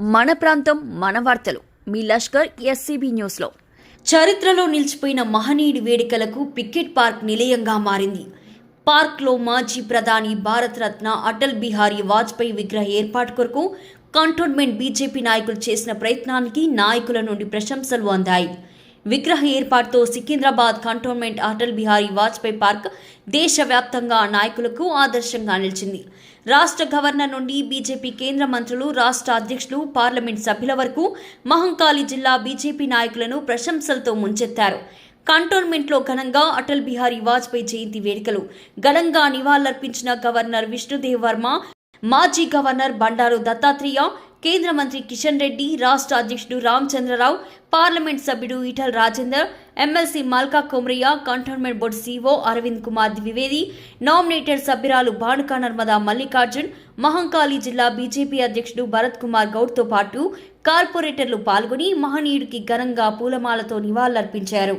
మన ప్రాంతం మన వార్తలు. మీ లష్కర్ ఎస్సీబీ న్యూస్లో. చరిత్రలో నిలిచిపోయిన మహనీయుడి వేడుకలకు పికెట్ పార్క్ నిలయంగా మారింది. పార్క్లో మాజీ ప్రధాని భారతరత్న అటల్ బిహారీ వాజ్పేయి విగ్రహ ఏర్పాటు కొరకు కంటోన్మెంట్ బీజేపీ నాయకులు చేసిన ప్రయత్నానికి నాయకుల నుండి ప్రశంసలు అందాయి. విగ్రహ ఏర్పాటుతో సికింద్రాబాద్ కంటోన్మెంట్ అటల్ బిహారీ వాజ్పేయి పార్క్ దేశవ్యాప్తంగా నాయకులకు ఆదర్శంగా నిలిచింది. రాష్ట్ర గవర్నర్ నుండి బీజేపీ కేంద్ర మంత్రులు రాష్ట్ర అధ్యక్షులు పార్లమెంట్ సభ్యుల వరకు మహంకాళి జిల్లా బీజేపీ నాయకులను ప్రశంసలతో ముంచెత్తారు. కంటోన్మెంట్లో ఘనంగా అటల్ బిహారీ వాజ్పేయి జయంతి వేడుకలు. ఘనంగా నివాళులర్పించిన గవర్నర్ విష్ణుదేవ్ వర్మ మాజీ గవర్నర్ బండారు దత్తాత్రేయ కేంద్ర మంత్రి కిషన్ రెడ్డి రాష్ట్ర అధ్యక్షుడు రామచంద్రరావు పార్లమెంట్ సభ్యుడు Etela Rajender MLC Malka Komuraiah cantonment board CO Arvind Kumar Dwivedi nominated సభ్యురాలు భానుకా నర్మదా మల్లికార్జున్ మహంకాళి జిల్లా బీజేపీ అధ్యక్షుడు భరత్ కుమార్ గౌడ్తో పాటు కార్పొరేటర్లు పాల్గొని మహనీయుడికి ఘనంగా పూలమాలతో నివాళులర్పించారు.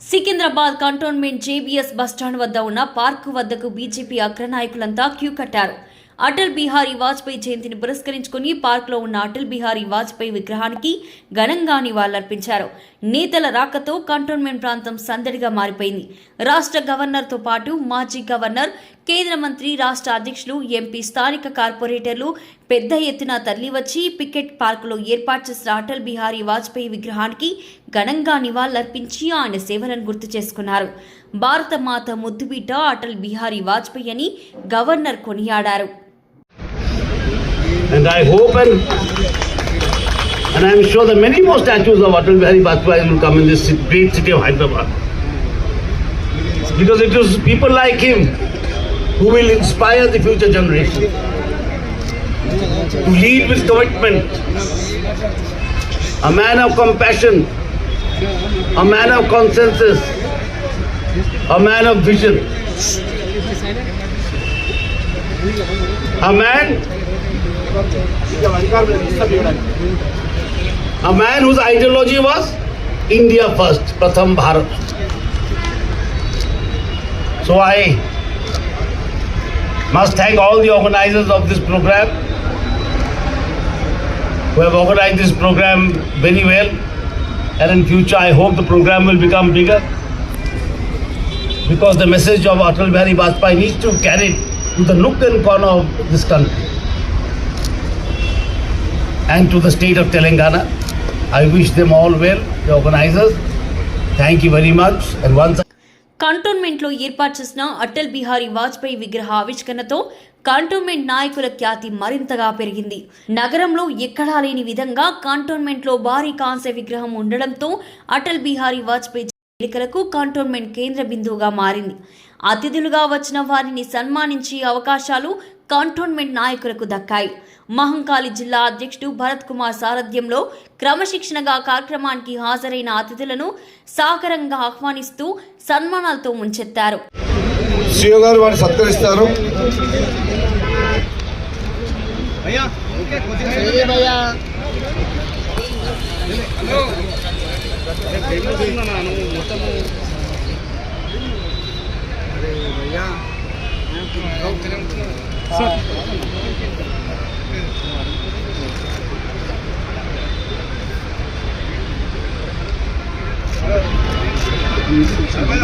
సికింద్రాబాద్ కంటోన్మెంట్ జేబీఎస్ బస్టాండ్ వద్ద ఉన్న పార్కు వద్దకు బీజేపీ అగ్రనాయకులంతా క్యూ కట్టారు. అటల్ బిహారీ వాజ్పేయి జయంతిని పురస్కరించుకుని పార్క్లో ఉన్న అటల్ బిహారీ వాజ్పేయి విగ్రహానికి ఘనంగా నివాళులర్పించారు. నేతల రాకతో కంటోన్మెంట్ ప్రాంతం సందడిగా మారిపోయింది. రాష్ట్ర గవర్నర్తో పాటు మాజీ గవర్నర్ కేంద్ర మంత్రి రాష్ట్ర అధ్యక్షులు ఎంపీ స్థానిక కార్పొరేటర్లు పెద్ద ఎత్తున తరలివచ్చి పికెట్ పార్కులో ఏర్పాటు చేసిన అటల్ బిహారీ వాజ్పేయి విగ్రహానికి ఘనంగా నివాళులర్పించి ఆయన సేవలను గుర్తు చేసుకున్నారు. భారత మాత ముద్దుబిడ్డ అటల్ బిహారీ వాజ్పేయి అని గవర్నర్ కొనియాడారు. And I hope and and I sure that many more statues of Atal Bihari Vajpayee will come in this great city of Hyderabad. Because it was people like him. Who will inspire the future generation to lead with commitment. A man of compassion, a man of consensus, a man of vision. A man a man whose ideology was India first, Pratham Bharat. So I must thank all the organizers of this program who have organized this program very well. And in future, I hope the program will become bigger because the message of Atal Bihari Vajpayee needs to carry to the nook and corner of this country and to the state of Telangana. I wish them all well, the organizers. Thank you very much. And once కంటోన్మెంట్లో ఏర్పాటు చేసిన అటల్ బిహారీ వాజ్పేయి విగ్రహ ఆవిష్కరణతో cantonment నాయకుల ఖ్యాతి మరింతగా పెరిగింది. నగరంలో ఎక్కడా లేని విధంగా కంటోన్మెంట్లో భారీ కాంస్య విగ్రహం ఉండడంతో అటల్ బిహారీ వాజ్పేయి ఎన్నికలకు కంటోన్మెంట్ కేంద్ర బిందువుగా మారింది. అతిథులుగా వచ్చిన వారిని సన్మానించే అవకాశాలు కంటోన్మెంట్ నాయకులకు దక్కాయి. మహంకాళి జిల్లా అధ్యక్షుడు భరత్ కుమార్ సారథ్యంలో క్రమశిక్షణగా కార్యక్రమానికి హాజరైన అతిథులను సాగరంగా ఆహ్వానిస్తూ సన్మానాలతో ముంచెత్తారు. సిఓ గారు వారిని సత్కరిస్తారు.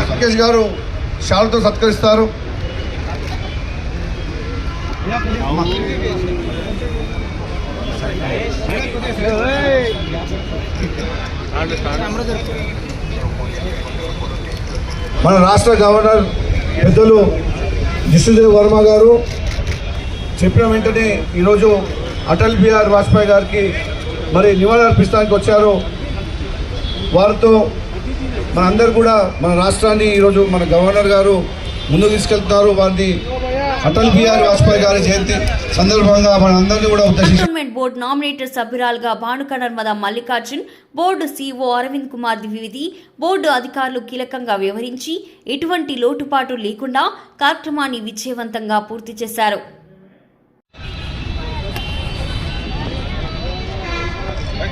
రాకేష్ గారు షాల్తో సత్కరిస్తారు. మన రాష్ట్ర గవర్నర్ పెద్దలు విష్ణుదేవ్ వర్మ గారు చెప్పిన వెంటనే ఈరోజు అటల్ బిహార్ వాజ్పేయి గారికి మరి నివాళులర్పిస్తానికి వచ్చారు. వారితో మనందరూ కూడా మన రాష్ట్రాన్ని ఈరోజు మన గవర్నర్ గారు ముందుకు తీసుకెళ్తున్నారు. వారిని అటల్ బిహార్ వాజ్పేయి గారి జయంతి సందర్భంగా మనందరినీ కూడా board nominated సభ్యురాలుగా Bhanuka Narmada Mallikarjun board CO Arvind Kumar Dwivedi board అధికారులు కీలకంగా వ్యవహరించి ఎటువంటి లోటుపాటు లేకుండా కార్యక్రమాన్ని విజయవంతంగా పూర్తి చేశారు.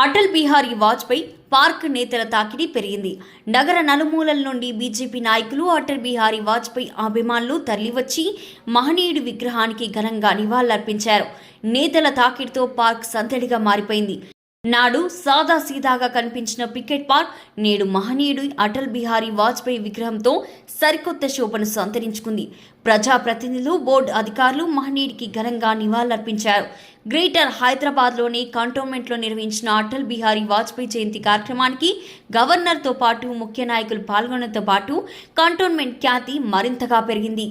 అటల్ బిహారీ వాజ్పేయి పార్క్ నేతల తాకిడి పెరిగింది. నగర నలుమూలల నుండి బీజేపీ నాయకులు అటల్ బిహారీ వాజ్పేయి అభిమానులు తరలివచ్చి మహనీయుడి విగ్రహానికి ఘనంగా నివాళులర్పించారు. నేతల తాకిడితో పార్క్ సందడిగా మారిపోయింది. నాడు సాదా సీదాగా కనిపించిన పికెట్ పార్క్ నేడు మహనీయుడు అటల్ బిహారీ వాజ్పేయి విగ్రహంతో సరికొత్త శోభను సంతరించుకుంది. ప్రజాప్రతినిధులు బోర్డు అధికారులు మహనీయుడికి ఘనంగా నివాళులర్పించారు. గ్రేటర్ హైదరాబాద్లోని కంటోన్మెంట్లో నిర్వహించిన అటల్ బిహారీ వాజ్పేయి జయంతి కార్యక్రమానికి గవర్నర్తో పాటు ముఖ్య నాయకులు పాల్గొనడంతో పాటు కంటోన్మెంట్ ఖ్యాతి మరింతగా పెరిగింది.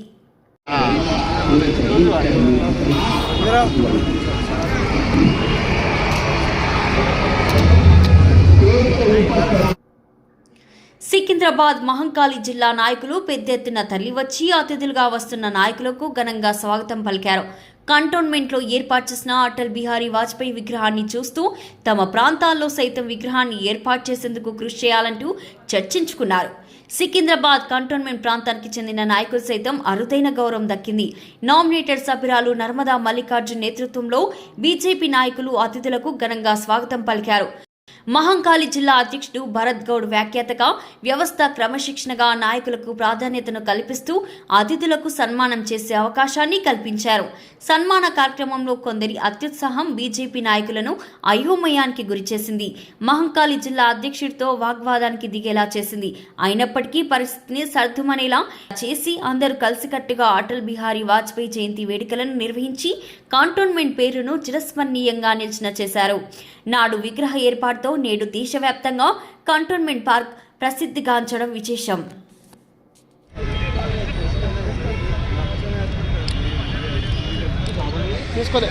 సికింద్రాబాద్ మహంకాళి జిల్లా నాయకులు పెద్ద ఎత్తున తరలివచ్చి అతిథులుగా వస్తున్న నాయకులకు ఘనంగా స్వాగతం పలికారు. కంటోన్మెంట్లో ఏర్పాటు చేసిన అటల్ బిహారీ వాజ్పేయి విగ్రహాన్ని చూస్తూ తమ ప్రాంతాల్లో సైతం విగ్రహాన్ని ఏర్పాటు చేసేందుకు కృషి చేయాలంటూ చర్చించుకున్నారు. సికింద్రాబాద్ కంటోన్మెంట్ ప్రాంతానికి చెందిన నాయకులు సైతం అరుదైన గౌరవం దక్కింది. నామినేటెడ్ సభ్యురాలు నర్మదా మల్లికార్జున్ నేతృత్వంలో బీజేపీ నాయకులు అతిథులకు ఘనంగా స్వాగతం పలికారు. మహంకాళి జిల్లా అధ్యక్షుడు భరత్ గౌడ్ వ్యాఖ్యాతగా వ్యవస్థ క్రమశిక్షణగా నాయకులకు ప్రాధాన్యతను కల్పిస్తూ అతిథులకు సన్మానం చేసే అవకాశాన్ని కల్పించారు. సన్మాన కార్యక్రమంలో కొందరి అత్యుత్సాహం బీజేపీ నాయకులను అయోమయానికి గురిచేసింది మహంకాళి జిల్లా అధ్యక్షుడితో వాగ్వాదానికి దిగేలా చేసింది. అయినప్పటికీ పరిస్థితిని సర్దుమనేలా చేసి అందరూ కలిసికట్టుగా అటల్ బిహారీ వాజ్పేయి జయంతి వేడుకలను నిర్వహించి కాంటోన్మెంట్ పేరును చిరస్మరణీయంగా నిలిచిన చేశారు నాడు విగ్రహ ఏర్పాటు ఏర్పాటుతో నేడు దేశవ్యాప్తంగా కంటోన్మెంట్ పార్క్ ప్రసిద్ధిగాంచడం విశేషం. తీసుకోలే.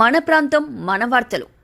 మన ప్రాంతం మన వార్తలు.